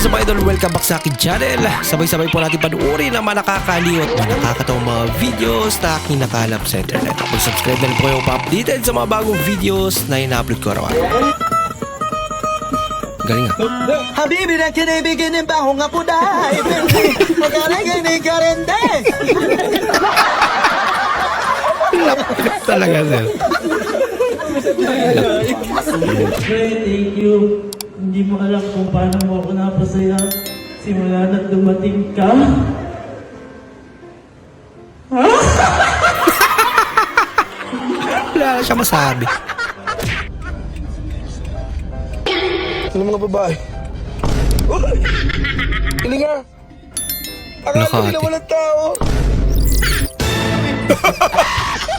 is up idol? Welcome back sa akin channel. Sabay-sabay po natin panuorin ang mga nakakaliw at mga nakakatawang mga videos na aking nakalap sa internet. Kung subscribe na rin po kayo pa-updated sa mga bagong videos na ina-upload ko araw-araw. Galing ah. Habibi na kinibigin ng bahong ako dahil Magaling ni Karende Talaga sir. Thank you. Hindi mo alam kung paano mo ako napasaya simula na dumating ka. Wala na siya masabi. Ano mga babae? Uy! Hindi nga! Akala ko nila walang tao!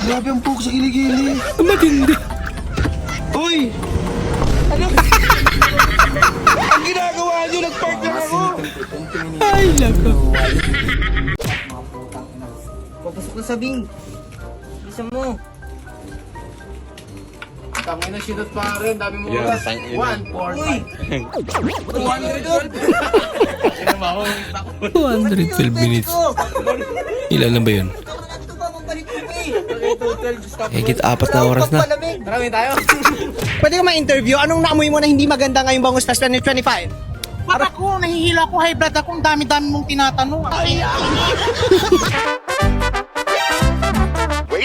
Grabe ang poke sa kiligili! Matindi. Uy! Ano? Ang ginagawa nyo, nag-park lang ako! Ay, lako. Papasok na sa bing Bisa mo Tangin na sinot pa rin, dami mo yeah, One, four, Uy 212 minutes. Ilan na ba yun? Ito ba mong balik mo eh Eh, kita apat na oras na. Marami tayo! Pwede ka ma-interview Anong naamoy mo na hindi maganda ngayong bangos tas 2025? Ba't ako, nahihila ako, high blood ako, ang dami-dami mong tinatanong. Ay,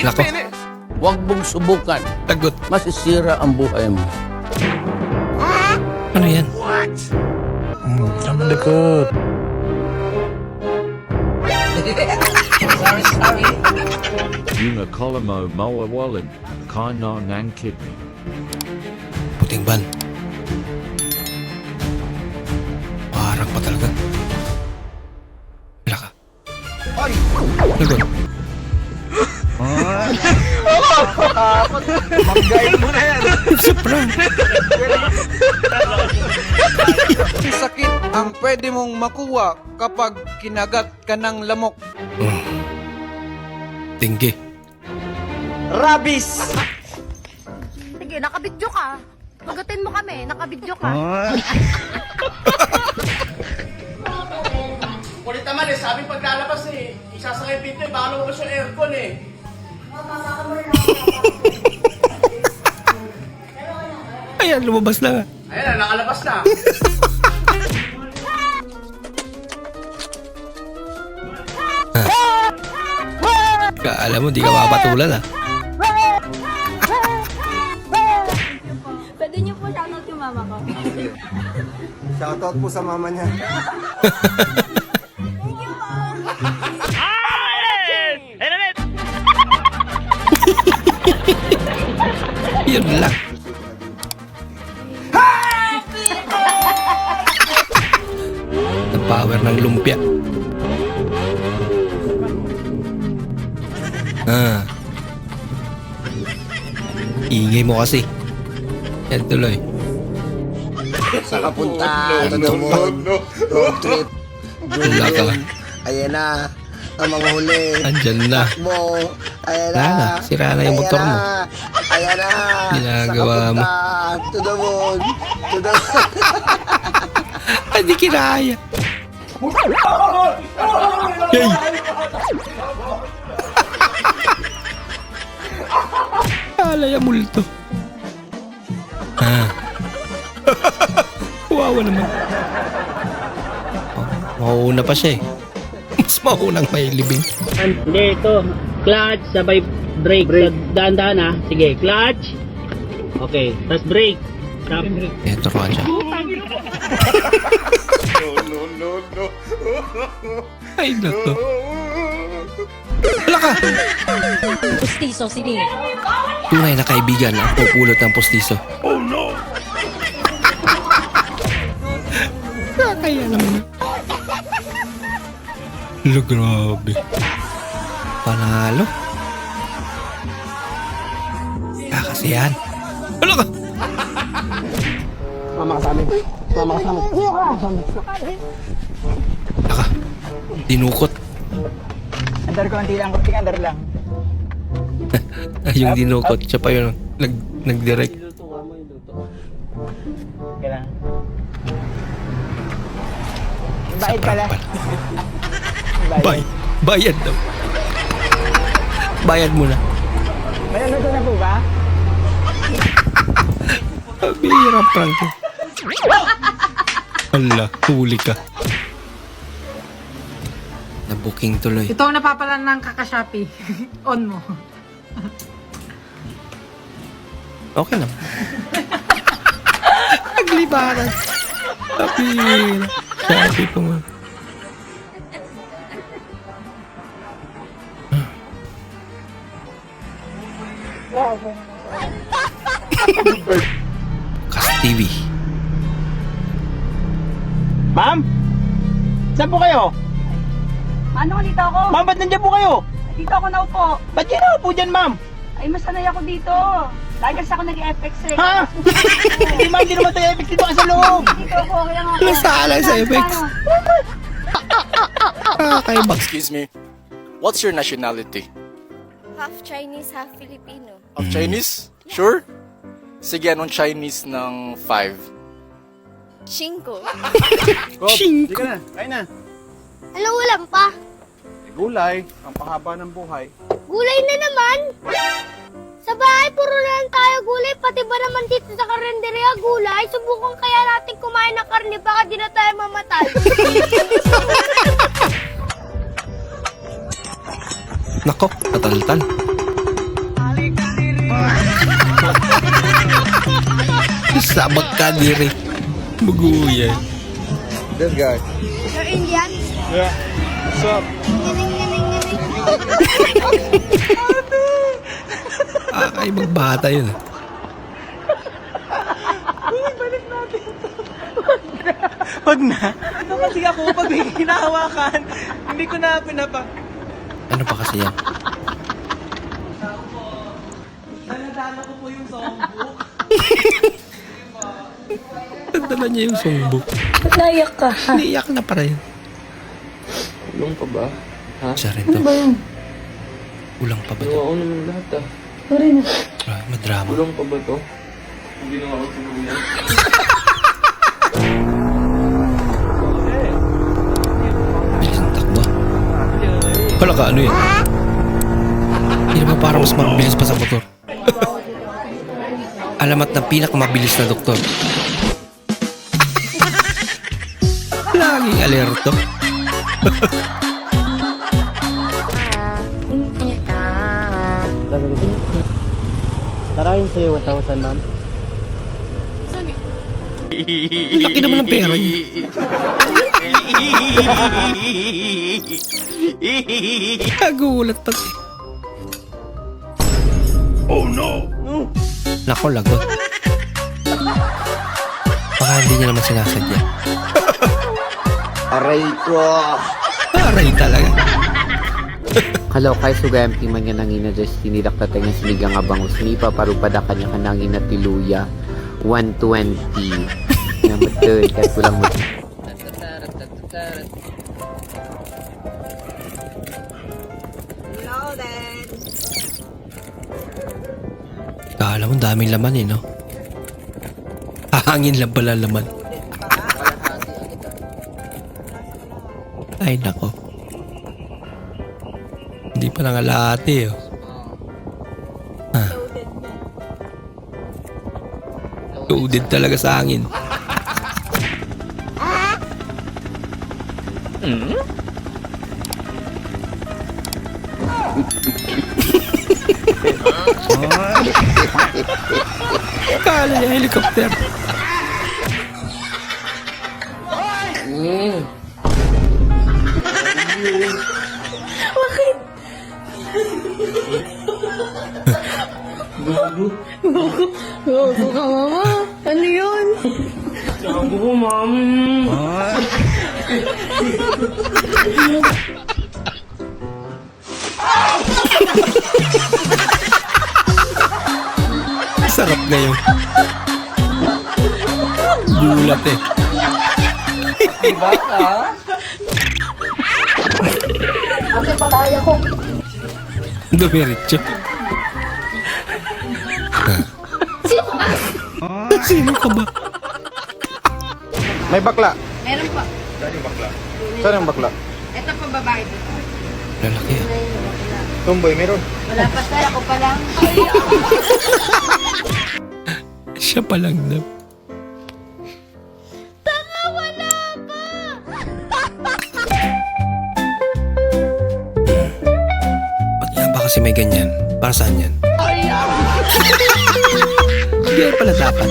Lako. Huwag mong subukan. Tagot. Masisira ang buhay mo. Ano yan? Sama likod! Yung akala mo mawawalan ka na ng kidney. Puting ban. Parang pa talaga. Wala ka. Lagot. sakit ang pwede mong makuha kapag kinagat ka ng lamok. Tinggi. Rabis Sige, nakabidyo ka. Pagatin mo kami, nakabidyo ka. Kulit naman eh, sabi paglalabas eh, isasakay pinto eh, baka lumabas yung aircon eh. Ayan, lumabas na. Ayan na, nakalabas na. Kaala mo, di ka mapatulan ah. Shoutout po sa mama niya Yun lang. Ang power ng lumpia. Ah. Ingay mo kasi. Yan tuloy. Sa kapunta to the moon Road trip Wala ka. Ayan na Ang mga huli Andyan na. mo Ayan na. Sira na yung motor mo. Ayan na Ginagawa mo. To the moon To the moon Ay, di kinaya. Yay! Alay ang multo. Ah. Wawa naman. Oh, mauuna pa siya eh. Mas maunang may libing. Hindi, ito. Clutch, sabay brake. brake. Dahan-dahan ha. Sige, clutch. Okay, tapos brake. Stop. Eh, turuan siya. Ay, nato. Wala ka! Pustiso, sige. Tunay na kaibigan ang pupulot ng postiso. Oh no! Kaya naman. Lo, grabe. Panalo. Kakasiyan. Ano ka? Naka. Dinukot. Andar ko ang tilang ko Andar lang Ay, yung dinukot. Siya pa yun. Nag, nag-direct. Bayad pala. Bay bayad daw. Bayad mo na. Bayad na po ba? Bihira prank. Ala, huli ka. Na-booking tuloy. Ito ang napapalan ng kakashapi. On mo. Okay naman. Naglibaran. Sabi, sabi ko nga. Kas TV. Ma'am? Saan po kayo? Ano, dito ako? Ma'am, ba't nandiyan po kayo? Dito ako naupo. Ba't kayo naupo dyan, ma'am? Ay, masanay ako dito. Lagi kasi ako nag-FX eh. Ha? Hindi ma'am, hindi naman tayo FX dito ka sa loob. Dito ako, kaya nga ako. Nasaalay sa FX. Kakaiba. Excuse me. What's your nationality? Half Chinese, half Filipino. Of Chinese? Sure? Sige, anong Chinese ng 5? Cinco. Cinco. na, kain na. Ano ulam pa? Gulay, ang pahaba ng buhay. Gulay na naman. Naman dito sa karinderya gulay? Subukan kaya natin kumain ng karne. Baka di na tayo mamatay. Nako, nataltal. Sabag ka diri. Buguya. This guy. You're Indian? Yeah. What's up? Galing, galing, galing. Kakaibang bata yun. Ah. Wag na. Ito kasi ako, pag may hinahawakan, hindi ko na pinapa... Ano pa kasi yan? Daladala ko po yung songbook. Nadala niya yung songbook. Naiyak ka. Niiyak na para yun. Ulong pa ba? Siya rin to. Ano ba yun? Ulang pa ba to? Oo naman lahat ah. Sorry na. Ah, madrama. Ulong pa ba to? Hindi na ako tuluyan. Wala ka, ano yun? Hindi naman parang mas mabilis pa sa motor. Alamat ng pinakamabilis na doktor. Laging alerto. Tarahin sa'yo 1,000, ma'am. Laki naman ng pera niya. Nagulat pa. Oh no! Nako, lagot. Baka hindi niya naman sinasadya. Aray ko! Aray talaga. Kalau kay sugayam ti man nga nangina destiny dakta nga sinigang abang usmipa parupada kanya kanangin na tiluya 120 na betul kat pulang mo Kala mo daming laman eh, no? Hahangin lang pala laman. Ay, nako. Hindi pa nangalati, oh. Ha. Loaded talaga sa hangin. Kala niya helicopter. Gago ka, mama. Ano yun? Sabi ko, ma'am. Sarap na yun. Gulat eh. Kasi pataya ko. Dumiretso. Sino ka ba? May bakla. Meron pa. Saan ang bakla? Ito pa babae. Lalaki ah. Tumboy, meron. Wala pa sir, ako pa lang. Siya pa lang daw. Ba't nga ba kasi may ganyan? Para saan yan? Hindi pala dapat.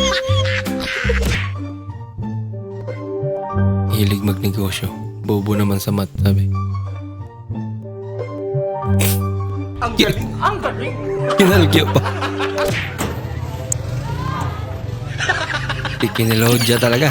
Hilig magnegosyo. Bobo naman sa mat, sabi. Galing! Ang galing! Kinalagyo pa. Ikinilodya talaga.